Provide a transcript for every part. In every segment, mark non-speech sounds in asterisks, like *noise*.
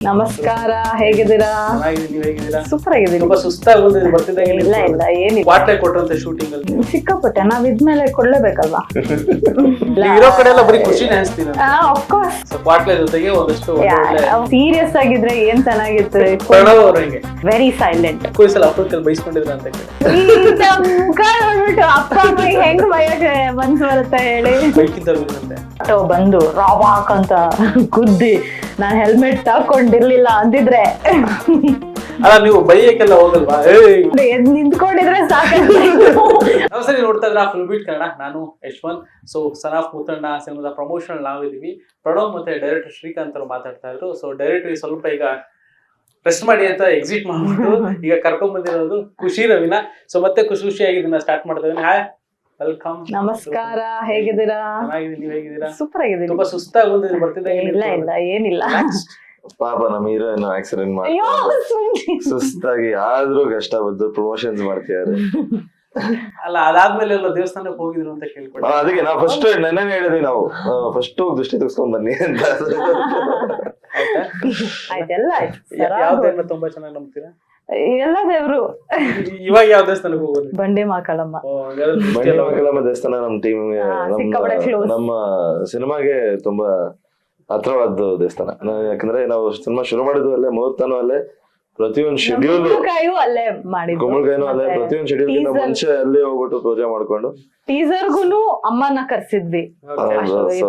ನಮಸ್ಕಾರ ಹೇಗಿದ್ದೀರಾ? ಸೂಪರ್ ಆಗಿದ್ದೀನಿ ಇಲ್ಲ ಇಲ್ಲ ಏನಿಲ್ಲ. ಬಾಟ್ಲೆ ಕೊಟ್ಟಂತ ಶೂಟಿಂಗ್ ಅಲ್ಲಿ. ಸಿಕ್ಕಾಪಟ್ಟೆ. ನಾವ್ ಇದ್ಮೇಲೆ ಕೊಡ್ಲೇಬೇಕಲ್ವಾ? *laughs* ಇರೋ ಕಡೆ ಎಲ್ಲ ಬರೀ ಖುಷಿ ಅನಿಸ್ತೀನಿ ಅಫ್ಕೋರ್ಸ್ ಸೊ ವಾಟ್ಲೆ ಜೊತೆಗೆ ಒಂದಷ್ಟು ಸೀರಿಯಸ್ ಆಗಿದ್ರೆ ಏನ್ ಚೆನ್ನಾಗಿತ್ತು? ಪ್ರಣವ್ ಅವ್ರ ವೆರಿ ಸೈಲೆಂಟ್ ಕುಯ್ಸಲ್ಲ ಅಪ್ರೂಪಲ್ಲಿ ಬೈಸ್ಕೊಂಡಿದ್ರ ಅಂತ ಮುಖ ನೋಡ್ಬಿಟ್ಟು ಅಪ್ಪ ಹೆಂಗ್ ಬಯಕ್ಕೆ ಮನ್ಸು ಬರುತ್ತೆ ಹೇಳಿ. ಬೈಕಿಂತ ಬಿದ್ದಂತೆ ಆಟೋ ಬಂದು ರಾವಾಕ್ ಅಂತ ಗುದ್ದಿ ನಾನ್ ಹೆಲ್ಮೆಟ್ ತಕೊಂಡಿರ್ಲಿಲ್ಲ ಅಂದಿದ್ರೆ. ಅಲ್ಲ ನೀವು ಬೈಯಕ್ಕೆಲ್ಲ ಹೋಗಲ್ವಾ? ಎದ್ ನಿಂತ್ಕೊಂಡಿದ್ರೆ ಸಾಕು ನಾವು ಸರಿ ನೋಡ್ತಾ ಇದ್ರ ಫುಲ್ ಬೀಟ್ ಕನ್ನಡ. ನಾನು ಯಶ್ವಂತ್. ಸೊ ಸನ್ ಆಫ್ ಸಿನಿಮಾದ ಪ್ರಮೋಷನ್ ನಾವಿದೀವಿ ಪ್ರಣವ್ ಮತ್ತೆ ಡೈರೆಕ್ಟರ್ ಶ್ರೀಕಾಂತ್ ಅವರು ಮಾತಾಡ್ತಾ ಇದ್ರು. ಸೊ ಡೈರೆಕ್ಟರ್ ಸ್ವಲ್ಪ ಈಗ ರೆಸ್ಟ್ ಮಾಡಿ ಅಂತ ಎಕ್ಸಿಟ್ ಮಾಡ್ಬಿಟ್ಟು *laughs* ಈಗ ಕರ್ಕೊಂಡ್ ಬಂದಿರೋದು ಖುಷಿ ರವಿನ. ಸೊ ಮತ್ತೆ ಖುಷಿ ಖುಷಿಯಾಗಿ ಇದನ್ನ ಸ್ಟಾರ್ಟ್ ಮಾಡ್ತಾ ಇದ್ದೀನಿ. ಹಾಯ್ ವೆಲ್ಕಮ್ ನಮಸ್ಕಾರ ಹೇಗಿದ್ದೀರಾ? ನೀವು ಹೇಗಿದ್ದೀರಾ? ಸೂಪರ್ ಆಗಿದ್ದೀನಿ ತುಂಬಾ ಸುಸ್ತಾಗಿ ಬಂದಿದೆ ಬರ್ತಿದ್ದಾಗ ಇಲ್ಲ ಇಲ್ಲ ಏನಿಲ್ಲ. ಪಾಪ ನಮ್ಮ ಹೀರೋಯಿನ್ ಆಕ್ಸಿಡೆಂಟ್ ಮಾಡಿ ಸುಸ್ತಾಗಿ ಆದ್ರೂ ಕಷ್ಟ ಬಂದು ಪ್ರಮೋಷನ್ಸ್ ಮಾಡ್ತಿದ್ದಾರೆ. ಅಲ್ಲ ಅದಾದ್ಮೇಲೆ ಎಲ್ಲ ದೇವಸ್ಥಾನಕ್ಕೆ ಹೋಗಿದ್ರು ಅಂತ ಕೇಳ್ಕೊಂಡು ಅದಕ್ಕೆ ನಾವು ಫಸ್ಟ್ ನೆನ್ನೆ ಹೇಳಿದ್ವಿ ನಾವು. ಫಸ್ಟ್ ಹೋಗಿ ದೃಷ್ಟಿ ತೆಗೆಸ್ಕೊಂಡ್ ಬನ್ನಿ ಅಂತ. *laughs* ಆಯ್ತಾ? ಆಯ್ತೆಲ್ಲ ಆಯ್ತು. ಯಾ- ಯಾವ ಸರಾಗು. ತುಂಬಾ ಚೆನ್ನಾಗಿ ನಂಬ್ತೀರಾ? ಎಲ್ಲ ದೇವ್ರು. ಇವಾಗ ಯಾವ ದೇವಸ್ಥಾನಕ್ಕೆ ಹೋಗೋದು? ಬಂಡೆ ಮಾಕಳಮ್ಮ. ಮಾಕಳಮ್ಮ ಬಂಡಿ ಎಲ್ಲ ಮಕ್ಕಳಮ್ಮ ದೇವಸ್ಥಾನ ನಮ್ ಟೀಮ್ ಸಿಕ್ಕಾಪಟ್ಟೆ close. ನಮ್ಮ ಸಿನಿಮಾಗೆ ತುಂಬಾ ಹತ್ರವಾದ ದೇವಸ್ಥಾನ. ನಾವ್ ಯಾಕಂದ್ರೆ ನಾವು ಸಿನಿಮಾ ಶುರು ಮಾಡಿದ್ವಿ ಅಲ್ಲೇ ಮುಹೂರ್ತನೂ ಅಲ್ಲೇ ಪ್ರತಿಯೊಂದು ಶೆಡ್ಯೂಲ್ ಕುಂಬಳಕಾಯಿಯೂ ಅಲ್ಲೇ ಮಾಡಿ ಕುಂಬಳಕಾಯಿನೂ ಅಲ್ಲೇ ಪ್ರತಿಯೊಂದು ಶೆಡ್ಯೂಲ್ ಗಿಂತ Teaser- ಮುಂಚೆ ಅಲ್ಲೇ ಹೋಗ್ಬಿಟ್ಟು ಪೂಜೆ ಮಾಡ್ಕೊಂಡು. ಟೀಸರ್ಗುನು ಅಮ್ಮನ ಕರ್ಸಿದ್ವಿ.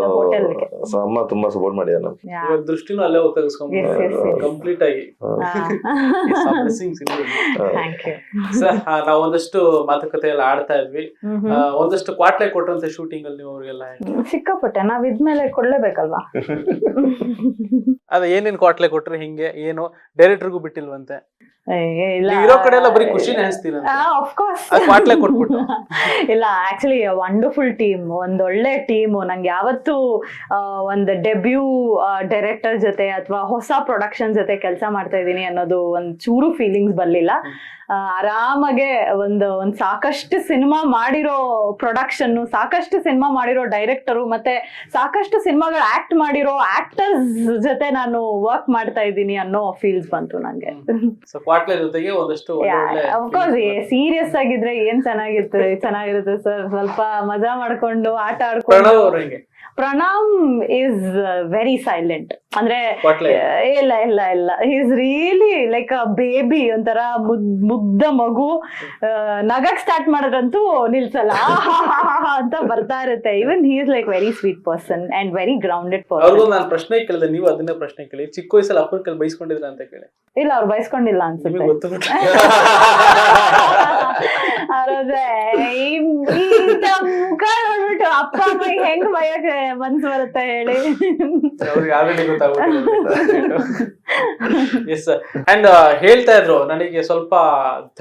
ಹೋಟೆಲ್ಗೆ. ಸೊ ಅಮ್ಮ ತುಂಬಾ ಸಪೋರ್ಟ್ ಮಾಡಿದ್ದಾರೆ ನಮ್ಗೆ. ಇವಾಗ ದೃಷ್ಟಿನೂ ಅಲ್ಲೇ ಹೋಗಿ ತೆಗೆಸ್ಕೊಂಡ್ Yes. ಕಂಪ್ಲೀಟ್ ಆಗಿ. ಥ್ಯಾಂಕ್ ಯು ನಾವು ಒಂದಷ್ಟು ಮಾತುಕತೆ ಎಲ್ಲ ಆಡ್ತಾ ಇದ್ವಿ. ಆ, ಒಂದಷ್ಟು ಕ್ವಾಟ್ಲೆ ಕೊಟ್ಟಂತ ಶೂಟಿಂಗ್ ಅಲ್ಲಿ ನೀವು ಅವ್ರಿಗೆಲ್ಲ ಸಿಕ್ಕಾಪಟ್ಟೆ. ನಾವ್ ಇದ್ಮೇಲೆ ಕೊಡ್ಲೇಬೇಕಲ್ವಾ? *laughs* ಅದ ಏನೇನ್ ಕ್ವಾಟ್ಲೆ ಕೊಟ್ರೆ ಹಿಂಗೆ ಏನು ಡೈರೆಕ್ಟರ್ಗೂ ಬಿಟ್ಟಿಲ್ವಂತೆ. ಇಲ್ಲ. ಇರೋ ಕಡೆ ಎಲ್ಲ ಬರೀ ಖುಷಿನೇ ಅನಿಸ್ತೀರ ಕ್ವಾಟ್ಲೆ ಕೊಟ್ಬಿಟ್ಟು. *laughs* ಇಲ್ಲ ಆಕ್ಚುಲಿ ವಂಡರ್ಫುಲ್ ಟೀಮ್ ಒಂದ್ ಒಳ್ಳೆ ಟೀಮ್ ನಂಗೆ ಯಾವತ್ತು ಒಂದ್ ಡೆಬ್ಯೂ ಡೈರೆಕ್ಟರ್ ಜೊತೆ ಅಥವಾ ಹೊಸ ಪ್ರೊಡಕ್ಷನ್ ಜೊತೆ ಕೆಲಸ ಮಾಡ್ತಾ ಇದ್ದೀನಿ ಅನ್ನೋದು ಒಂದ್ ಚೂರು ಫೀಲಿಂಗ್ಸ್ ಬರ್ಲಿಲ್ಲ. ಆರಾಮಾಗೆ ಒಂದು ಒಂದ್ ಸಾಕಷ್ಟು ಸಿನಿಮಾ ಮಾಡಿರೋ ಪ್ರೊಡಕ್ಷನ್ ಸಾಕಷ್ಟು ಸಿನಿಮಾ ಮಾಡಿರೋ ಡೈರೆಕ್ಟರು ಮತ್ತೆ ಸಾಕಷ್ಟು ಸಿನಿಮಾಗಳು ಆಕ್ಟ್ ಮಾಡಿರೋ ಆಕ್ಟರ್ಸ್ ಜೊತೆ ನಾನು ವರ್ಕ್ ಮಾಡ್ತಾ ಇದ್ದೀನಿ ಅನ್ನೋ ಫೀಲ್ಸ್ ಬಂತು ನಂಗೆ. ಜೊತೆಗೆ ಒಂದಷ್ಟು ಅಫ್ಕೋರ್ಸ್ ಸೀರಿಯಸ್ ಆಗಿದ್ರೆ ಏನ್ ಚೆನ್ನಾಗಿರುತ್ತೆ ಚೆನ್ನಾಗಿರುತ್ತೆ ಸರ್ ಸ್ವಲ್ಪ ಮಜಾ ಮಾಡ್ಕೊಂಡು ಆಟ ಆಡ್ಕೊಂಡು. ಪ್ರಣಾಮ್ ಇಸ್ ವೆರಿ ಸೈಲೆಂಟ್ ಅಂದ್ರೆ ಇಲ್ಲ ಇಲ್ಲ ಇಲ್ಲ. Is really like a baby ಒಂಥರ ಮುದ್ದ ಮುಗ್ಧ ಮಗು. ನಗಕ್ ಸ್ಟಾರ್ಟ್ ಮಾಡೋದಂತೂ ನಿಲ್ಸಲ್ಲ. ಅಂತ ಬರ್ತಾ ಇರುತ್ತೆ. Even he is like very sweet person and very grounded person ನಾನು ಪ್ರಶ್ನೆ ಕೇಳಿದೆ. ನೀವು ಅದನ್ನೇ ಪ್ರಶ್ನೆ ಕೇಳಿ. ಚಿಕ್ಕ ವಯಸ್ಸಲ್ಲಿ ಅಪ್ಪನ ಕೈಲಿ ಬೈಸ್ಕೊಂಡಿದ್ರ ಅಂತ ಕೇಳಿ. ಇಲ್ಲ ಅವ್ರು ಬೈಸ್ಕೊಂಡಿಲ್ಲ ಅನ್ಸುತ್ತೆ. ಮುಖ ನೋಡ್ಬಿಟ್ಟು ಅಪ್ಪ ಅಮ್ಮ ಹೆಂಗ್ ಬಯಕ್ಕೆ ಮನ್ಸು ಬರುತ್ತಾ ಹೇಳಿ. ಎಸ್ ಅಂಡ್ ಹೇಳ್ತಾ ಇದ್ರು ನನಗೆ ಸ್ವಲ್ಪ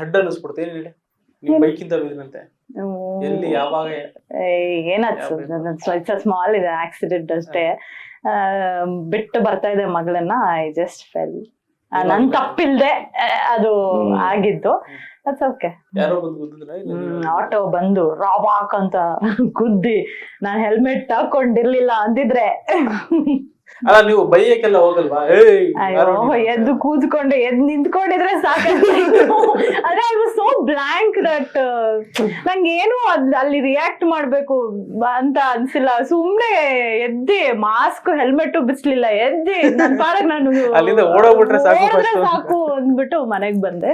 ದಡ್ಡ ಅನಿಸ್ಬಿಡ್ತು ಏನ್ ಹೇಳಿ? ಬೈಕಿಂದ ಬಿದ್ರಂತೆ ಎಲ್ಲಿ ಯಾವಾಗ? ಏನಾಯ್ತು ಸ್ಮಾಲ್ ಇದೆ ಆಕ್ಸಿಡೆಂಟ್ ಅಷ್ಟೇ. ಬಿಟ್ಟು ಬರ್ತಾ ಇದೆ ಮಗಳನ್ನ ಐ ಜಸ್ಟ್ ಫೆಲ್ ನನ್ ತಪ್ಪಿಲ್ದೆ ಅದು. ಆಗಿದ್ದು. ಓಕೆ ಯಾರೋ ಬಂದು ಗುದ್ದಿದ್ರಾ ಇಲ್ಲ? ಆಟೋ ಬಂದು ರಾಬಾಕ್ ಅಂತ ಗುದ್ದಿ ನಾನ್ ಹೆಲ್ಮೆಟ್ ತಕೊಂಡಿರ್ಲಿಲ್ಲ ಅಂದಿದ್ರೆ ಅಲ್ಲ ನೀವು ಬೈಯಕ್ಕೆಲ್ಲ ಹೋಗಲ್ವಾ? ಎದ್ದು ಕೂತ್ಕೊಂಡು ಎದ್ದು ನಿಂತ್ಕೊಂಡಿದ್ರೆ ಸಾಕು ಅಂದ್ರೆ I was so blank that ನಂಗೆ ಏನು ಅದ್- ಅಲ್ಲಿ ರಿಯಾಕ್ಟ್ ಮಾಡ್ಬೇಕು ಅಂತ ಅನ್ಸಿಲ್ಲ. ಸುಮ್ನೆ ಎದ್ದೆ ಮಾಸ್ಕ್ ಹೆಲ್ಮೆಟ್ ಬಿಸ್ಲಿಲ್ಲ ಎದ್ದೆ ನನ್ ಪಾಡಕ್ ನಾನು ಅಲ್ಲಿಂದ ಓಡೋಗ್ಬಿಟ್ರೆ ಸಾಕು ಸಾಕು ಅಂದ್ಬಿಟ್ಟು ಮನೆಗ್ ಬಂದೆ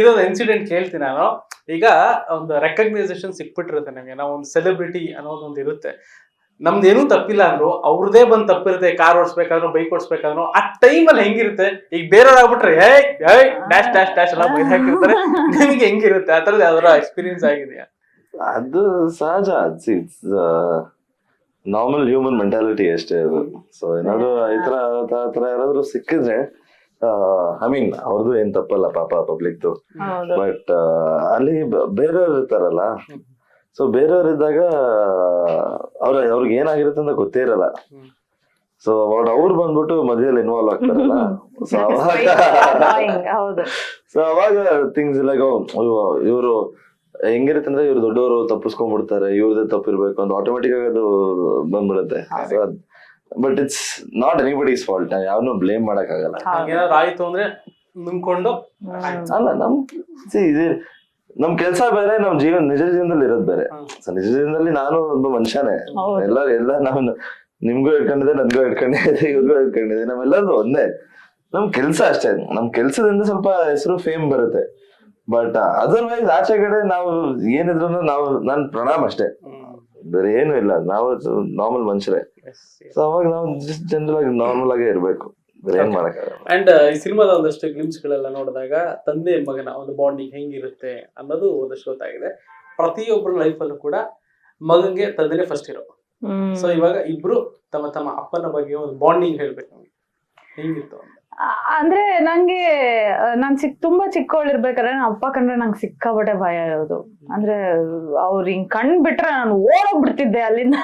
ಇದೊಂದು ಇನ್ಸಿಡೆಂಟ್ ಕೇಳ್ತೀನಿ ನಾನು. ಈಗ ಒಂದು ರೆಕಗ್ನೈಸೇಷನ್ ಸಿಕ್ಬಿಟ್ಟಿರುತ್ತೆ ನಮಗೆ. ನಾವು ಒಂದು ಸೆಲೆಬ್ರಿಟಿ ಅನ್ನೋದೊಂದು ಇರುತ್ತೆ ನಮ್ದೇನೂ ತಪ್ಪಿಲ್ಲ ಅಂದ್ರು ಅವ್ರದೇ ಬಂದ್ ತಪ್ಪಿರುತ್ತೆ ಕಾರ್ ಓಡಿಸ್ಬೇಕಾದ್ರು ಬೈಕ್ ಓಡಿಸ್ಬೇಕಾದ್ರು ಆ ಟೈಮಲ್ಲಿ ಹೆಂಗಿರುತ್ತೆ? ಈಗ ಬೇರೆಯವ್ರು ಆಗ್ಬಿಟ್ರೆ ಏಯ್ ಏಯ್ ಡ್ಯಾಶ್ ಡ್ಯಾಶ್ ಡ್ಯಾಶ್ ಎಲ್ಲ ಬೈದ್ ಹಾಕಿರ್ತಾರೆ. ನಿಮಗೆ ಹೆಂಗಿರುತ್ತೆ? ಆ ಥರದ್ದು ಯಾವ್ದಾರ ಎಕ್ಸ್ಪೀರಿಯನ್ಸ್ ಆಗಿದೆಯಾ? ಅದು ಸಹಜ. ಇಟ್ಸ್ ನಾರ್ಮಲ್ ಹ್ಯೂಮನ್ ಮೆಂಟಾಲಿಟಿ ಅಷ್ಟೇ ಅದು. ಸೊ ಏನಾದ್ರು ಈ ತರ ತರ ಯಾರಾದ್ರೂ ಸಿಕ್ಕಿದ್ರೆ ಐ ಮೀನ್ ಅವ್ರದ್ದು ಏನ್ ತಪ್ಪಲ್ಲ ಪಾಪ ಪಬ್ಲಿಕ್ದು ಬಟ್ ಅಲ್ಲಿ ಬೇರೆಯವ್ರು ಇರ್ತಾರಲ್ಲ ಸೊ ಬೇರೆಯವ್ರು ಇದ್ದಾಗ ಅವ್ರ ಅವ್ರಿಗೆ ಏನಾಗಿರುತ್ತೆ ಅಂತ ಗೊತ್ತೇ ಇರಲ್ಲ. ಸೊ ಅವಾಗ ಅವ್ರು ಬಂದ್ಬಿಟ್ಟು ಮಧ್ಯದಲ್ಲಿ ಇನ್ವಾಲ್ವ್ ಆಗ್ತಾರಲ್ಲ. *laughs* ಸೊ ಅವಾಗ ಸೊ ಅವಾಗ ಥಿಂಗ್ಸ್ ಲೈಕ್ ಇವರು ಹೆಂಗಿರುತ್ತೆ ಅಂದ್ರೆ ಇವ್ರು ದೊಡ್ಡವರು ತಪ್ಪಿಸ್ಕೊಂಡ್ಬಿಡ್ತಾರೆ. ಇವ್ರದೇ ತಪ್ಪಿರ್ಬೇಕು. ಅಂತ ಆಟೋಮೆಟಿಕ್ ಆಗಿ ಅದು ಬಂದ್ಬಿಡುತ್ತೆ. But it's not anybody's fault ನಾವು ಯಾವನ್ನೂ ಬ್ಲೇಮ್ ಮಾಡಕ್ ಆಗಲ್ಲ ಏನಾದ್ರು ಆಯ್ತು ಅಂದ್ರೆ ನುಂಗ್ಕೊಂಡು ಅಲ್ಲ ನಮ್ ನಮ್ ಕೆಲ್ಸ ಬೇರೆ ನಮ್ ಜೀವನ ನಿಜ ಜೀವನದಲ್ಲಿ ಇರೋದ್ ಬೇರೆ. So, ನಿಜ ಜೀವನದಲ್ಲಿ ನಾನು ಒಬ್ಬ ಮನುಷ್ಯನೇ. ಹೌದು. ಎಲ್ಲ ಎಲ್ಲ ನಾವು ನಿಮ್ಗೂ ಇಟ್ಕೊಂಡಿದೆ ನನ್ಗೂ ಇಟ್ಕೊಂಡಿದೆ ಇವ್ರಿಗೂ ಇಟ್ಕೊಂಡಿದೆ ನಮ್ಮೆಲ್ಲರೂ ಒಂದೇ. ನಮ್ ಕೆಲ್ಸ ಅಷ್ಟೇ. ನಮ್ ಕೆಲ್ಸದಿಂದ ಸ್ವಲ್ಪ ಹೆಸರು ಫೇಮ್ ಬರುತ್ತೆ. ಬಟ್ ಅದರ್ವೈಸ್ ಆಚೆ ಕಡೆ ನಾವು ಏನಿದ್ರು ನಾವು ನನ್ ಪ್ರಣಾಮ್ ಅಷ್ಟೇ. ಬೇರೆ ಏನು ಇಲ್ಲ. ನಾವು ನಾರ್ಮಲ್ ಮನುಷ್ಯರೇ. ಸೊ ಅವಾಗ ನಾವು ಜಸ್ಟ್ ಜನರಲ್ ಆಗಿ ನಾರ್ಮಲ್ ಆಗೇ ಇರ್ಬೇಕು. ಅಂಡ್ ಈ ಸಿನಿಮಾದ ಒಂದಷ್ಟು ಗ್ಲಿಮ್ಸ್ ಗಳೆಲ್ಲ ನೋಡಿದಾಗ ತಂದೆ ಮಗನ ಒಂದು ಬಾಂಡಿಂಗ್ ಹೆಂಗಿರುತ್ತೆ ಅನ್ನೋದು ಒಂದಷ್ಟು ಗೊತ್ತಾಗಿದೆ. ಪ್ರತಿಯೊಬ್ಬರ ಲೈಫಲ್ಲೂ ಕೂಡ ಮಗನ್ಗೆ ತಂದೆ ಫಸ್ಟ್ ಇರೋ. ಸೊ ಇವಾಗ ಇಬ್ರು ತಮ್ಮ ತಮ್ಮ ಅಪ್ಪನ ಬಗ್ಗೆ ಒಂದು ಬಾಂಡಿಂಗ್ ಹೇಳ್ಬೇಕು ನಮ್ಗೆ. ಹೆಂಗಿತ್ತು ಅಂದ್ರೆ ನಂಗೆ ನಾನ್ ಚಿಕ್, ತುಂಬಾ ಚಿಕ್ಕವಳಿರ್ಬೇಕಾದ್ರೆ ನಮ್ಮ ಅಪ್ಪ ಕಂಡ್ರೆ ನಂಗೆ ಸಿಕ್ಕಾಪಟ್ಟೆ ಭಯ ಇರೋದು. ಅಂದ್ರೆ ಅವ್ರ ಹಿಂಗ್ ಕಣ್ ಬಿಟ್ರೆ ನಾನು ಓಡೋಗ್ಬಿಡ್ತಿದ್ದೆ ಅಲ್ಲಿಂದ.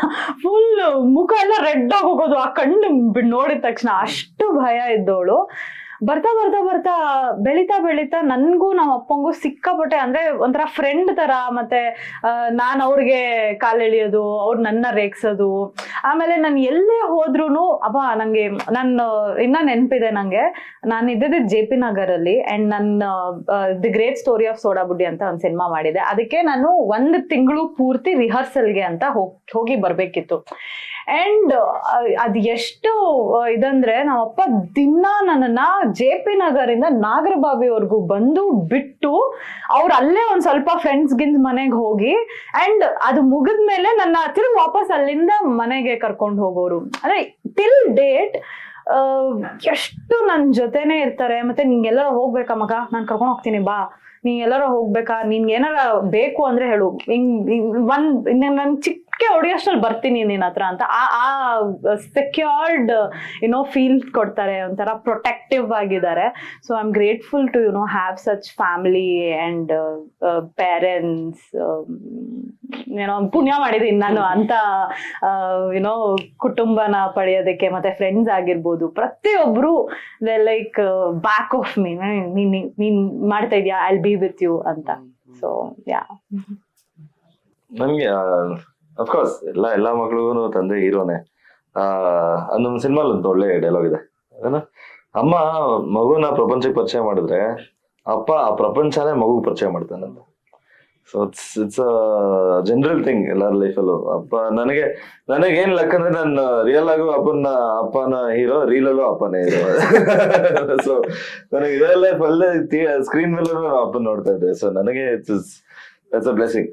ಫುಲ್ ಮುಖ ಎಲ್ಲ ರೆಡ್ ಆಗಿ ಹೋಗೋದು ಆ ಕಣ್ಣು ನೋಡಿದ ತಕ್ಷಣ. ಅಷ್ಟು ಭಯ ಇದ್ದವಳು ಬರ್ತಾ ಬರ್ತಾ ಬರ್ತಾ ಬೆಳಿತಾ ಬೆಳಿತಾ ನನ್ಗೂ ನಮ್ಮ ಅಪ್ಪಂಗೂ ಸಿಕ್ಕಾಪಟ್ಟೆ ಅಂದ್ರೆ ಒಂಥರ ಫ್ರೆಂಡ್ ತರ, ಮತ್ತೆ ನಾನ್ ಅವ್ರಿಗೆ ಕಾಲೆಳೆಯೋದು ಅವ್ರು ನನ್ನ ರೇಗ್ಸೋದು. ಆಮೇಲೆ ನಾನು ಎಲ್ಲೇ ಹೋದ್ರೂನು ಅಪ್ಪ ನಂಗೆ ನನ್ನ ಇನ್ನ ನೆನಪಿದೆ ನಂಗೆ. ನಾನು ಇದ್ದಿದ್ದೆ ಜೆ ಪಿ ನಗರಲ್ಲಿ ಅಂಡ್ ನನ್ನ the great story of soda Buddi ಅಂತ ಒಂದು ಸಿನಿಮಾ ಮಾಡಿದೆ. ಅದಕ್ಕೆ ನಾನು ಒಂದು ತಿಂಗಳು ಪೂರ್ತಿ ರಿಹರ್ಸಲ್ಗೆ ಅಂತ ಹೋಗಿ ಬರ್ಬೇಕಿತ್ತು. ಅಂಡ್ ಅದ್ ಎಷ್ಟು ಇದಂದ್ರೆ ನಮ್ಮಪ್ಪ ದಿನ ನನ್ನನ್ನ ಜೆ ಪಿ ನಗರಿಂದ ನಾಗರಬಾವಿವರೆಗೂ ಬಂದು ಬಿಟ್ಟು ಅವ್ರು ಅಲ್ಲೇ ಒಂದ್ ಸ್ವಲ್ಪ ಫ್ರೆಂಡ್ಸ್ ಗಿನ್ಸ್ ಮನೆಗೆ ಹೋಗಿ ಅಂಡ್ ಅದು ಮುಗಿದ್ಮೇಲೆ ನನ್ನ ತಿರುಗಿ ವಾಪಸ್ ಅಲ್ಲಿಂದ ಮನೆಗೆ ಕರ್ಕೊಂಡು ಹೋಗೋರು. ಅಂದ್ರೆ ಟಿಲ್ ಡೇಟ್ ಎಷ್ಟು ನನ್ ಜೊತೆನೆ ಇರ್ತಾರೆ. ಮತ್ತೆ ನಿಂಗೆ ಎಲ್ಲಾರ ಹೋಗ್ಬೇಕಾ ಮಗ? ನಾನ್ ಕರ್ಕೊಂಡು ಹೋಗ್ತೀನಿ, ಬಾ. ನೀ ಎಲ್ಲಾರ ಹೋಗ್ಬೇಕಾ? ನಿನ್ಗೆ ಏನಾರ ಬೇಕು ಅಂದ್ರೆ ಹೇಳು. ಹಿಂಗ್ ಒಂದ್ ನನ್ ಚಿಕ್ಕ ಹೊಡಿಯೋಷ್ಟ್ರಲ್ಲಿ ಬರ್ತೀನಿ ನಿನ್ನ ಹತ್ರ ಅಂತ. ಆ ಆ ಸೆಕ್ಯೂರ್ಡ್ ಯುನೋ ಫೀಲ್ ಕೊಡ್ತಾರೆ ಒಂಥರ ಪ್ರೊಟೆಕ್ಟಿವ್ ಆಗಿದ್ದಾರೆ. So I am grateful to you know have such family and parents ಏನೋ ಪುಣ್ಯ ಮಾಡಿದೀನಿ ನಾನು ಅಂತ ಯುನೋ ಕುಟುಂಬನ ಪಡೆಯೋದಕ್ಕೆ ಮತ್ತೆ ಫ್ರೆಂಡ್ಸ್ ಆಗಿರ್ಬೋದು. ಪ್ರತಿಯೊಬ್ರು ಲೈಕ್ ಬ್ಯಾಕ್ ಆಫ್ ಮೀ ನೀನ್ ನೀನ್ ಮಾಡ್ತಾ ಇದ್ಯಾ? ಐ ಬಿ ವಿತ್ ಯು ಅಂತ. ಸೊ ಯಾ ನನ್ಗೆ ಅಫ್ಕೋರ್ಸ್ ಎಲ್ಲ ಎಲ್ಲ ಮಕ್ಳಿಗೂ ತಂದೆ, ಹೀರೋನೆ. ಆ ಸಿನಿಮಾಲ್ ಸಿನಿಮಾ ಒಂದು ಒಳ್ಳೆ ಡೈಲಾಗ್ ಇದೆ. ಅಮ್ಮ, ಮಗುನ ಪ್ರಪಂಚಕ್ಕೆ ಪರಿಚಯ ಮಾಡಿದ್ರೆ ಅಪ್ಪ ಆ ಪ್ರಪಂಚನೇ ಮಗು ಪರಿಚಯ ಮಾಡ್ತಾನಂತ so it's it's general thing ಎಲ್ಲರ ಲೈಫಲ್ಲೂ ಅಪ್ಪ, ನನಗೆ ನನಗೆ ಏನ್ ಲೆಕ್ಕ ಅಂದ್ರೆ ನನ್ನ ರಿಯಲ್ ಆಗು ಅಪ್ಪನ ಅಪ್ಪನ ಹೀರೋ ರೀಲಲ್ಲೂ ಅಪ್ಪನೇ ಹೀರೋ ಸೊ ನನಗೆ ರಿಯಲ್ ಲೈಫ್ ಅಲ್ಲೇ ಸ್ಕ್ರೀನ್ ಮೇಲೂ ನಾನು ಅಪ್ಪನ ನೋಡ್ತಾ ಇದ್ದೆ. ಸೊ ನನಗೆ ಇಟ್ಸ್ ಇಟ್ಸ್ ಅ ಬ್ಲೆಸಿಂಗ್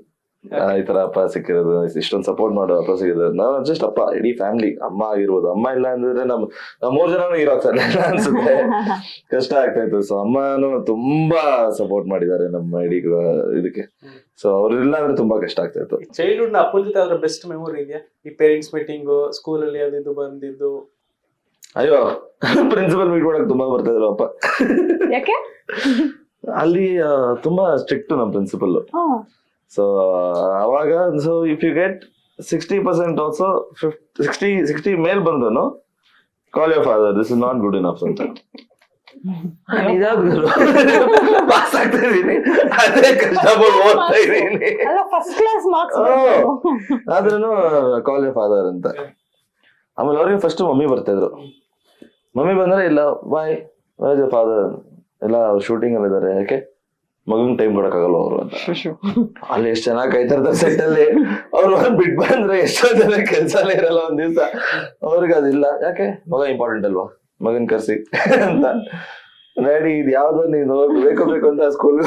ಈ ತರ ಅಪ್ಪ ಸಿಕ್ಕಿರೋದು ಇಷ್ಟೊಂದು ಸಪೋರ್ಟ್ ಮಾಡೋ ಅಪ್ಪ ಸಿಕ್ಕಿರೋದು. ನಾವು ಜಸ್ಟ್ ಅಪ್ಪ ಇಡೀ ಫ್ಯಾಮಿಲಿ ಅಮ್ಮ ಆಗಿರ್ಬೋದು. ಅಮ್ಮ ಇಲ್ಲ ಅಂದ್ರೆ ನಮ್ ನಾವ್ ಮೂರ್ ಜನ ಹೀರೋ ಸರ್ ಅನ್ಸುತ್ತೆ. *laughs* ಕಷ್ಟ ಆಗ್ತಾ ಇತ್ತು. ಸೊ ಅಮ್ಮನು ತುಂಬಾ ಸಪೋರ್ಟ್ ಮಾಡಿದ್ದಾರೆ ನಮ್ಮ ಇಡೀ ಇದಕ್ಕೆ. ಸೊ ಅವ್ರಿಲ್ಲ ಅಂದ್ರೆ ತುಂಬಾ ಕಷ್ಟ ಆಗ್ತಾ ಇತ್ತು. ಚೈಲ್ಡ್ಹುಡ್ನ ಅಪ್ಪನ ಜೊತೆ ಅದ್ರ ಬೆಸ್ಟ್ ಮೆಮೊರಿ ಇದೆಯಾ? ಈ ಪೇರೆಂಟ್ಸ್ ಮೀಟಿಂಗ್ ಸ್ಕೂಲ್ ಅಲ್ಲಿ ಅದಿದ್ದು ಬಂದಿದ್ದು. ಅಯ್ಯೋ ಪ್ರಿನ್ಸಿಪಲ್ ಮೀಟ್ ಮಾಡಕ್ ತುಂಬಾ ಬರ್ತಾ ಇದ್ರು ಅಪ್ಪ. ಯಾಕೆ? ಅಲ್ಲಿ ತುಂಬಾ ಸ್ಟ್ರಿಕ್ಟ್ ನಮ್ ಪ್ರಿನ್ಸಿಪಲ್. ಸೊ ಅವಾಗ so if you get sixty percent also sixty sixty ಮೇಲ್ ಬಂದನು. Call your father this is not good enough ಅಂತ. ಪಾಸ್ ಆಗ್ತಾ ಇದೀನಿ. ಅದೇ ಕಷ್ಟಪಟ್ಟು ಓದ್ತಾ ಇದೀನಿ. ಅಲ್ಲ ಫಸ್ಟ್ ಕ್ಲಾಸ್ ಮಾರ್ಕ್ಸ್ ಆದ್ರೂ ಕಾಲ್ ಯೋರ್ ಫಾದರ್ ಅಂತ. ಆಮೇಲೆ ಅವ್ರಿಗೆ ಫಸ್ಟ್ ಮಮ್ಮಿ ಬರ್ತಾ ಇದ್ರು ಮಮ್ಮಿ ಬಂದ್ರೆ ಇಲ್ಲ ಬಾಯ್ ಬಾಯ್ ಫಾದರ್ ಎಲ್ಲ ಶೂಟಿಂಗ್ ಅಲ್ಲಿ ಇದಾರೆ ಯಾಕೆ ಮಗನ್ ಟೈಮ್ ಕೊಡಕ್ಕಾಗಲ್ಲ ಅವರು ಅಂತ. ಅಲ್ಲಿ ಎಷ್ಟ್ ಚೆನ್ನಾಗಿ ಕಾಯ್ತಾ ಸೆಟ್ ಅಲ್ಲಿ ಅವ್ರು ಒಂದ್ ಬಿಟ್ ಬಂದ್ರೆ ಎಷ್ಟೋ ಜನ ಕೆಲ್ಸನೇ ಇರಲ್ಲ ಒಂದ್ ದಿವ್ಸ. ಅವ್ರಿಗೆ ಅದಿಲ್ಲ. ಯಾಕೆ? ಮಗ ಇಂಪಾರ್ಟೆಂಟ್ ಅಲ್ವಾ? ಮಗನ್ ಕರ್ಸಿ ಅಂತ. ಡ್ಯಾಡಿ ಇದು ಯಾವ್ದೋ ನೀನು ಬೇಕು ಬೇಕು ಅಂತ ಸ್ಕೂಲ್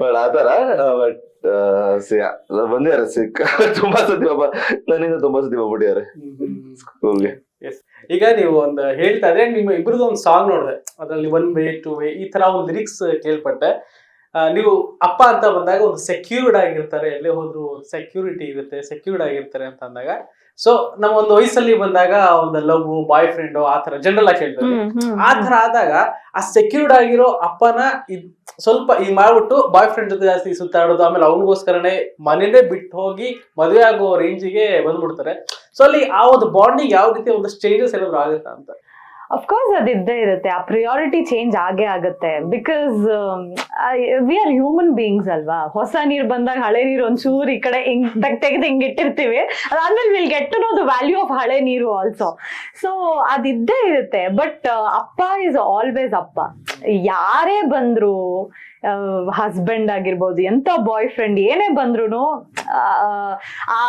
ಬಟ್ ಆತರ ಬಟ್ ಬಂದಿದ್ದಾರೆ ಸಿಕ್ಕ. ತುಂಬಾ ಸತಿ ಬಾಬಾ ನನ್ನಿಂದ ತುಂಬಾ ಸತಿ ಹೋಗ್ಬಿಟ್ಟಿದ್ದಾರೆ ಸ್ಕೂಲ್ಗೆ ಈಗ ನೀವು ಒಂದು ಹೇಳ್ತಾ ಇದ್ರೆ ನಿಮ್ಮ ಇಬ್ಬರದ್ದು ಒಂದು ಸಾಂಗ್ ನೋಡಿದೆ. ಅದರಲ್ಲಿ ಒನ್ ವೇ ಟು ವೇ ಈ ತರ ಒಂದು ಲಿರಿಕ್ಸ್ ಕೇಳ್ಪಟ್ಟೆ. ನೀವು ಅಪ್ಪ ಅಂತ ಬಂದಾಗ ಒಂದು ಸೆಕ್ಯೂರ್ಡ್ ಆಗಿರ್ತಾರೆ. ಎಲ್ಲೇ ಹೋದ್ರು ಸೆಕ್ಯೂರಿಟಿ ಇರುತ್ತೆ ಸೆಕ್ಯೂರ್ಡ್ ಆಗಿರ್ತಾರೆ ಅಂತ ಅಂದಾಗ. ಸೊ ನಮ್ಮ ಒಂದು ವಯಸ್ಸಲ್ಲಿ ಬಂದಾಗ ಒಂದು ಲವ್ ಬಾಯ್ ಫ್ರೆಂಡ್ ಆ ತರ ಜನರಲ್ ಆಗಿ ಹೇಳ್ತಾರೆ ಆ ತರ ಆದಾಗ ಆ ಸೆಕ್ಯೂರ್ಡ್ ಆಗಿರೋ ಅಪ್ಪನ ಇದ್ ಸ್ವಲ್ಪ ಈ ಮಾಡ್ಬಿಟ್ಟು ಬಾಯ್ ಫ್ರೆಂಡ್ ಜೊತೆ ಜಾಸ್ತಿ ಸುತ್ತಾಡೋದು ಆಮೇಲೆ ಅವನಿಗೋಸ್ಕರನೇ ಮನೇನೆ ಬಿಟ್ಟು ಹೋಗಿ ಮದುವೆ ಆಗೋ ರೇಂಜಿಗೆ ಬಂದ್ಬಿಡ್ತಾರೆ. ಸೊ ಅಲ್ಲಿ ಆ ಒಂದು ಬಾಂಡಿಂಗ್ ಯಾವ ರೀತಿ ಒಂದು ಚೇಂಜಸ್ ಏನಾದ್ರು ಆಗುತ್ತಾ ಅಂತ? ಅಫ್ಕೋರ್ಸ್ ಅದಿದ್ದೇ ಇರುತ್ತೆ. ಆ ಪ್ರಿಯಾರಿಟಿ ಚೇಂಜ್ ಆಗೇ ಆಗುತ್ತೆ. Because we are human beings ಅಲ್ವಾ? ಹೊಸ ನೀರು ಬಂದಾಗ ಹಳೆ ನೀರು ಒಂಚೂರು ಈ ಕಡೆ ಹಿಂಗ್ ತೆಗ್ ತೆಗೆದು ಹಿಂಗ್ ಇಟ್ಟಿರ್ತೀವಿ. ಅದಾದ್ಮೇಲೆ will get to know the value of ಹಳೆ ನೀರು ಆಲ್ಸೋ ಸೊ ಅದಿದ್ದೇ ಇರುತ್ತೆ. ಬಟ್ ಅಪ್ಪ ಇಸ್ ಆಲ್ವೇಸ್ ಅಪ್ಪ. ಯಾರೇ ಬಂದ್ರು ಹಸ್ಬೆಂಡ್ ಆಗಿರ್ಬೋದು ಎಂತ ಬಾಯ್ ಫ್ರೆಂಡ್ ಏನೇ ಬಂದ್ರು ಆ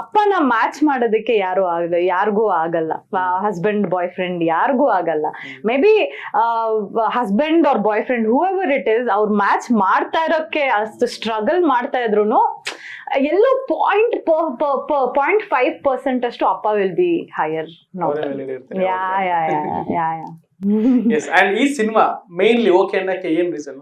ಅಪ್ಪನ ಮ್ಯಾಚ್ ಮಾಡೋದಕ್ಕೆ ಯಾರು ಆಗಲ್ಲ ಯಾರಿಗೂ ಆಗಲ್ಲ. ಹಸ್ಬೆಂಡ್ ಬಾಯ್ ಫ್ರೆಂಡ್ ಯಾರಿಗೂ ಆಗಲ್ಲ. ಮೇ ಬಿ ಹಸ್ಬೆಂಡ್ ಅವ್ರ boyfriend whoever it is ಅವ್ರ ಮ್ಯಾಚ್ ಮಾಡ್ತಾ ಇರೋಕ್ಕೆ ಅಷ್ಟು ಸ್ಟ್ರಗಲ್ ಮಾಡ್ತಾ ಇದ್ರು ಎಲ್ಲೋ ಪಾಯಿಂಟ್ ಪಾಯಿಂಟ್ ಫೈವ್ ಪರ್ಸೆಂಟ್ ಅಷ್ಟು ಅಪ್ಪ will be higher yeah yeah yeah yeah yeah yes and ಈ ಸಿನಿಮಾ ಮೇನ್ಲಿ ಓಕೆ ಅನ್ನಕ್ಕೆ ಏನ್ ರೀಸನ್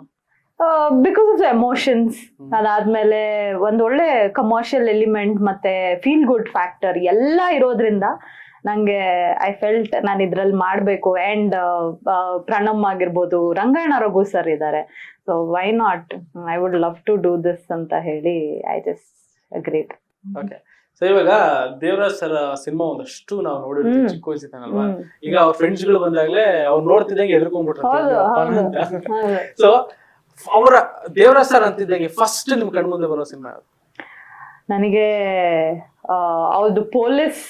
ಬಿಕಾಸ್ ಆಫ್ ಎಮೋಷನ್ಸ್ ಅದಾದ್ಮೇಲೆ ಒಂದ್ ಒಳ್ಳೆ ಕಮರ್ಷಿಯಲ್ ಎಲಿಮೆಂಟ್ ಮತ್ತೆ ಫೀಲ್ ಗುಡ್ ಫ್ಯಾಕ್ಟರ್ ಎಲ್ಲ ಇರೋದ್ರಿಂದ ನಂಗೆ ಐ ಫೆಲ್ಟ್ ನಾನು ಇದ್ರಲ್ಲಿ ಮಾಡ್ಬೇಕು. ಅಂಡ್ ಪ್ರಣಮ್ ಆಗಿರ್ಬೋದು ರಂಗಾಯಣ ರಘು ಸರ್ ಇದ್ದಾರೆ so why not I would love to do this ಅಂತ ಹೇಳಿ I just agreed okay so ಇವಾಗ ದೇವರಾಜ್ ಸರ್ ಸಿನಿಮಾ ಒಂದಷ್ಟು ನಾವು ನೋಡಿರ್ತೀವಿ. ಚಿಕ್ಕ ವಯಸ್ಸಿದ್ದಾನಲ್ವಾ ಈಗ ಅವ್ರ ಫ್ರೆಂಡ್ಸ್ಗಳು ಬಂದಾಗ್ಲೇ ಅವ್ರು ನೋಡ್ತಿದ್ದಂಗೆ ಎದುರ್ಕೊಂಡ್ಬಿಟ್ರೆ ಸೊ ಅವರ ದೇವರ ಸರ್ ಅಂತಿದ್ದಂಗೆ ಫಸ್ಟ್ ನಿಮ್ ಕಣ್ಮುಂದೆ ಬರೋ ಸಿನಿಮಾ ನನಗೆ ಅವ್ರದ್ದು ಪೊಲೀಸ್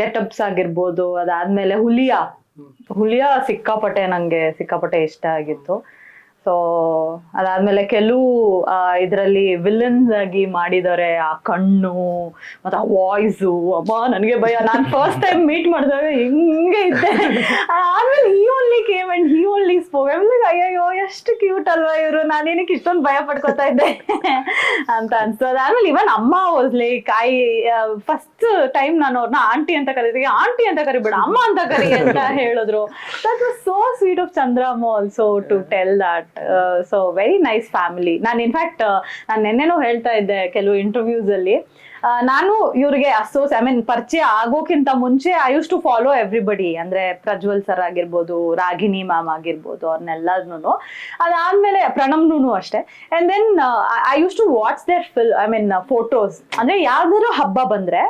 ಗೆಟಪ್ಸ್ ಆಗಿರ್ಬೋದು ಅದಾದ್ಮೇಲೆ ಹುಲಿಯಾ. ಹುಲಿಯಾ ಸಿಕ್ಕಾಪಟ್ಟೆ ನಂಗೆ ಸಿಕ್ಕಾಪಟ್ಟೆ ಇಷ್ಟ ಆಗಿತ್ತು. ಸೊ ಅದಾದ್ಮೇಲೆ ಕೆಲವು ಇದರಲ್ಲಿ ವಿಲನ್ಸ್ ಆಗಿ ಮಾಡಿದ್ದಾರೆ ಆ ಕಣ್ಣು, ಮತ್ತೆ ಆ ವಾಯ್ಸು ಅಮ್ಮ ನನಗೆ ಭಯ. ನಾನು ಫಸ್ಟ್ ಟೈಮ್ ಮೀಟ್ ಮಾಡಿದಾಗ ಹಿಂಗೆ ಇದ್ದೆ. ಆಮೇಲೆ ಈ only came and he only spoke ಅಯ್ಯಯ್ಯೋ, ಎಷ್ಟು ಕ್ಯೂಟ್ ಅಲ್ವಾ ಇವರು. ನಾನೇನಕ್ಕೆ ಇಷ್ಟೊಂದು ಭಯ ಪಡ್ಕೊತಾ ಇದ್ದೆ. ಅಂತ ಅನ್ಸೋದು ಆಮೇಲೆ ಇವನ್ ಅಮ್ಮ was like I first time ನಾನು ಅವ್ರನ್ನ ಆಂಟಿ ಅಂತ ಕರಿತೀವಿ ಆಂಟಿ ಅಂತ ಕರಿಬೇಡ, ಅಮ್ಮ ಅಂತ ಕರಿ ಅಂತ ಹೇಳಿದ್ರು. That was so sweet of Chandramma also to tell that so very nice family ನಾನು ಇನ್ಫ್ಯಾಕ್ಟ್ ನಾನು ನೆನ್ನೆನೂ ಹೇಳ್ತಾ ಇದ್ದೆ ಕೆಲವು ಇಂಟರ್ವ್ಯೂಸ್ ಅಲ್ಲಿ. ನಾನು ಇವ್ರಿಗೆ ಅಸೋಸ್ ಐ ಮೀನ್ ಪರಿಚಯ ಆಗೋಕ್ಕಿಂತ ಮುಂಚೆ I use to follow everybody ಅಂದ್ರೆ ಪ್ರಜ್ವಲ್ ಸರ್ ಆಗಿರ್ಬೋದು, ರಾಗಿಣಿ ಮ್ಯಾಮ್ ಆಗಿರ್ಬೋದು, ಅವ್ರನ್ನೆಲ್ಲದನ್ನು. ಅದಾದ್ಮೇಲೆ ಪ್ರಣಮ್ನು ಅಷ್ಟೇ. And then I use to watch their film I mean photos ಅಂದ್ರೆ ಯಾವ್ದಾದ್ರು ಹಬ್ಬ ಬಂದ್ರೆ,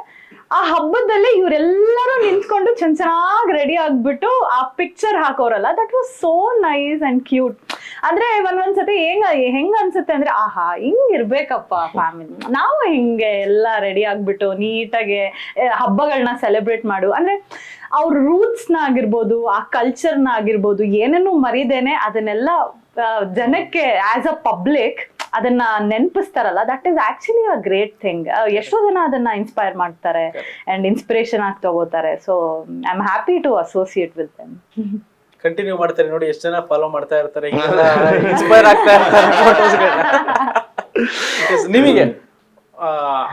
ಆ ಹಬ್ಬದಲ್ಲಿ ಇವರೆಲ್ಲರೂ ನಿಂತ್ಕೊಂಡು ಚೆನ್ನ ಚೆನ್ನಾಗಿ ರೆಡಿ ಆಗ್ಬಿಟ್ಟು ಆ picture ಹಾಕೋರಲ್ಲ. That was so nice and cute ಅಂದ್ರೆ ಒಂದೊಂದ್ಸತಿ ಹೆಂಗ ಹೆಂಗ್ ಅನ್ಸುತ್ತೆ ಅಂದ್ರೆ ಆಹಾ ಹಿಂಗ್ ಇರ್ಬೇಕಪ್ಪ ಫ್ಯಾಮಿಲಿ ನಾವು ಹಿಂಗೆ ಎಲ್ಲ ರೆಡಿ ಆಗ್ಬಿಟ್ಟು ನೀಟಾಗಿ ಹಬ್ಬಗಳನ್ನ ಸೆಲೆಬ್ರೇಟ್ ಮಾಡು. ಅಂದ್ರೆ ಅವ್ರ ರೂಟ್ಸ್ನ ಆಗಿರ್ಬೋದು ಆ ಕಲ್ಚರ್ನ ಆಗಿರ್ಬೋದು ಏನೇನು ಮರಿದೇನೆ ಅದನ್ನೆಲ್ಲ ಜನಕ್ಕೆ ಆಸ್ ಅ ಪಬ್ಲಿಕ್ ಅದನ್ನ ನೆನಪಿಸ್ತಾರಲ್ಲ that is actually a great thing ಎಷ್ಟೋ ಜನ ಅದನ್ನ ಇನ್ಸ್ಪೈರ್ ಮಾಡ್ತಾರೆ ಅಂಡ್ ಇನ್ಸ್ಪಿರೇಷನ್ ಆಗಿ ತಗೋತಾರೆ. So I am happy to associate with them continue ಮಾಡ್ತಾರೆ ನೋಡಿ ಎಷ್ಟು ಜನ ಫಾಲೋ ಮಾಡ್ತಾ ಇರ್ತಾರೆ *laughs* ಇನ್ಸ್ಪೈರ್ ಆಗ್ತಾ ಇರ್ತಾರೆ ನಿಮಗೆ ಆ,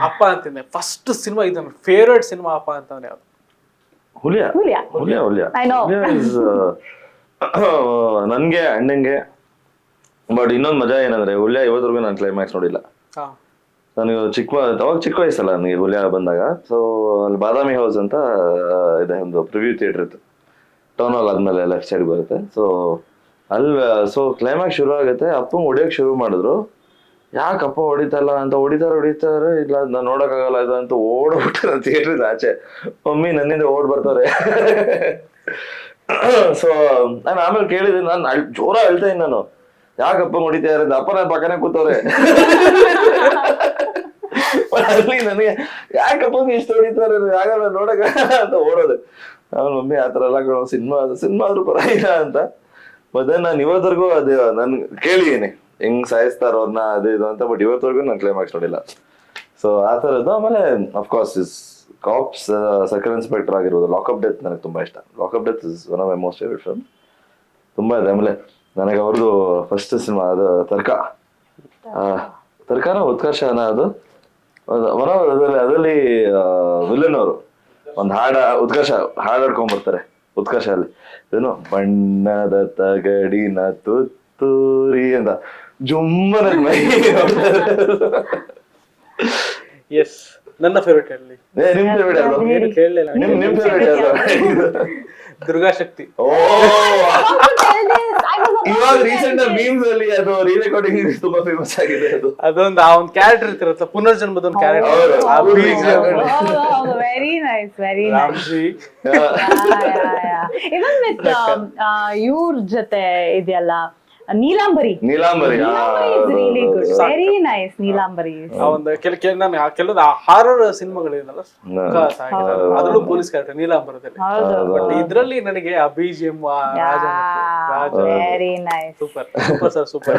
ಅಪ್ಪ ಅಂತಿದ್ದೆ ಫಸ್ಟ್ ಸಿನಿಮಾ ಇದು ಫೇವ್ರೇಟ್ ಸಿನಿಮಾ ಅಪ್ಪ ಅಂತಂದ್ರೆ ಯಾವ್ದು? ಹುಲಿಯಾ? ಹುಲಿಯಾ. ಹುಲಿಯಾ ಹುಲಿಯ. *coughs* ನನ್ಗೆ ಅಣ್ಣಂಗೆ ಬಟ್ ಇನ್ನೊಂದು ಮಜಾ ಏನಂದ್ರೆ ಹುಲಿಯ ಇವತ್ತರೆಗೂ ನಾನು ಕ್ಲೈಮ್ಯಾಕ್ಸ್ ನೋಡಿಲ್ಲ. ಹಾ. ನನಗೆ ಚಿಕ್ಕ ಅವಾಗ ಚಿಕ್ಕ ವಯಸ್ಸಲ್ಲ ನನಗೆ ಹುಲಿಯ ಬಂದಾಗ. ಸೊ ಅಲ್ಲಿ ಬಾದಾಮಿ ಹೌಸ್ ಅಂತ ಇದೆ ಒಂದು ಪ್ರಿವ್ಯೂ ಥಿಯೇಟರ್ ಇತ್ತು. ಟೌನ್ ಹಾಲ್ ಆದ್ಮೇಲೆ ಲೆಫ್ಟ್ ಸೈಡ್ ಬರುತ್ತೆ. ಸೊ ಅಲ್ಲಿ ಸೊ ಕ್ಲೈಮ್ಯಾಕ್ಸ್ ಶುರು ಆಗುತ್ತೆ ಅಪ್ಪ ಹೊಡಿಯೋಕೆ ಶುರು ಮಾಡಿದ್ರು. ಯಾಕೆ ಅಪ್ಪ ಹೊಡಿತಲ್ಲ ಅಂತ ಹೊಡಿತಾರೆ ಹೊಡಿತಾರೆ. ಇಲ್ಲ, ನಾನು ನೋಡೋಕ್ಕಾಗಲ್ಲ ಇದು ಅಂತ ಓಡ್ಬಿಟ್ಟು ನಾನು ಥಿಯೇಟ್ರಿಂದ ಆಚೆ. ಮಮ್ಮಿ ನನ್ನಿಂದ ಓಡ್ ಬರ್ತಾರೆ. *coughs* ಸೊ ನಾನು ಆಮೇಲೆ ಕೇಳಿದೆ ನಾನು ಜೋರ ಅಳ್ತಾ ನಾನು. ಯಾಕಪ್ಪ ಹೊಡಿತಾ ಇರೋದು ಅಪ್ಪ ನನ್ನ ಪಕ್ಕನೆ ಕೂತವ್ರೆ. *laughs* ಅಲ್ಲಿ ನನಗೆ ಯಾಕಪ್ಪ ಇಷ್ಟ ಇಷ್ಟು ಹೊಡಿತಾರೆ ಆಗಲ್ಲ ನೋಡಕ ಅಂತ ಓಡೋದು. ಆಮೇಲೆ ಮಮ್ಮಿ ಆ ಥರ ಎಲ್ಲ ಕಣೋ, ಸಿನಿಮಾ ಸಿನಿಮಾ ಆದ್ರೂ ಪರವಾಗಿಲ್ಲ ಅಂತ. ಮತ್ತೆ ನಾನು ಇವತ್ತರೆಗೂ ಅದೇ, ನಾನು ಕೇಳಿದ್ದೀನಿ ಹೆಂಗ್ ಸಾಯಿಸ್ತಾರ ಅವ್ರನ್ನ ಅದು ಇದು ಅಂತ ಬಟ್ ಇವತ್ತವರೆಗೂ ನಾನು ಕ್ಲೈಮ್ಯಾಕ್ಸ್ ನೋಡಿಲ್ಲ. ಸೊ ಆ ಥರದ್ದು, ಆಮೇಲೆ of course is cops circle inspector ಆಗಿರ್ಬೋದು ಲಾಕಪ್ ಡೆತ್ ನನಗೆ ತುಂಬ ಇಷ್ಟ. Lockup death is one of my most favourite film ತುಂಬ ಇದೆ, ಆಮೇಲೆ ನನಗೆ ಅವ್ರದ್ದು ಫಸ್ಟ್ ಸಿನಿಮಾ ಅದು ತರ್ಕ. ತರ್ಕನ ಉತ್ಕರ್ಷನ ಅದು? ಅದರಲ್ಲಿ ವಿಲನ್ ಅವರು. ಒಂದು ಹಾಡ ಉತ್ಕರ್ಷ ಹಾಡ್ ಹಾಡ್ಕೊಂಡ್ ಬರ್ತಾರೆ ಉತ್ಕರ್ಷ ಅಲ್ಲಿ ಏನು? ಬಣ್ಣದ ತಗಡಿನ ತುತ್ತೂರಿ ಅಂತ ಜುಮ್ಮನ ಎಸ್ ನನ್ನ ಫೇವರೇಟ್ ಹೇಳಿ. ನಿಮ್ ಫೇವರೇಟ್ ಯಾವ್ದು? ನಿಮ್ ನಿಮ್ ಫೇವ್ರೇಟ್ ಯಾವ್ದು? ದುರ್ಗಾ ಶಕ್ತಿ ಓ *laughs* ಇವಾಗ ರೀಸೆಂಟ್ ಮೀಮ್ಸ್ ಅಲ್ಲಿ ಅದು ರೀ ರೆಕಾರ್ಡಿಂಗ್ ತುಂಬಾ ಫೇಮಸ್ ಆಗಿದೆ ಅದು. ಅದೊಂದು ಆ ಒಂದು ಕ್ಯಾರೆಕ್ಟರ್ ಇರ್ತಿರತ್ತ ಪುನರ್ಜನ್ಮದ ಒಂದು. Character. Very nice very nice even with ಇವ್ರ ಜೊತೆ ಇದೆಯಲ್ಲ ನೀಲಾಂಬರಿ. ನೀಲಾಂಬರಿ ಆ, is really good very nice Neelambari ಆ ಒಂದು ಕೆಲ ಕೆಲ ನಾನು ಆ ಕೆಲವೊಂದು ಹಾರರ್ ಸಿನಿಮಾಗಳಿದಲ್ಲ. ಅದರಲ್ಲೂ ಪೊಲೀಸ್ ಕ್ಯಾರೆಕ್ಟರ್ ನೀಲಾಂಬರದಲ್ಲಿ. ಹೌದು. ಬಟ್ ಇದ್ರಲ್ಲಿ ನನಗೆ ಆ BGM very nice super super sir super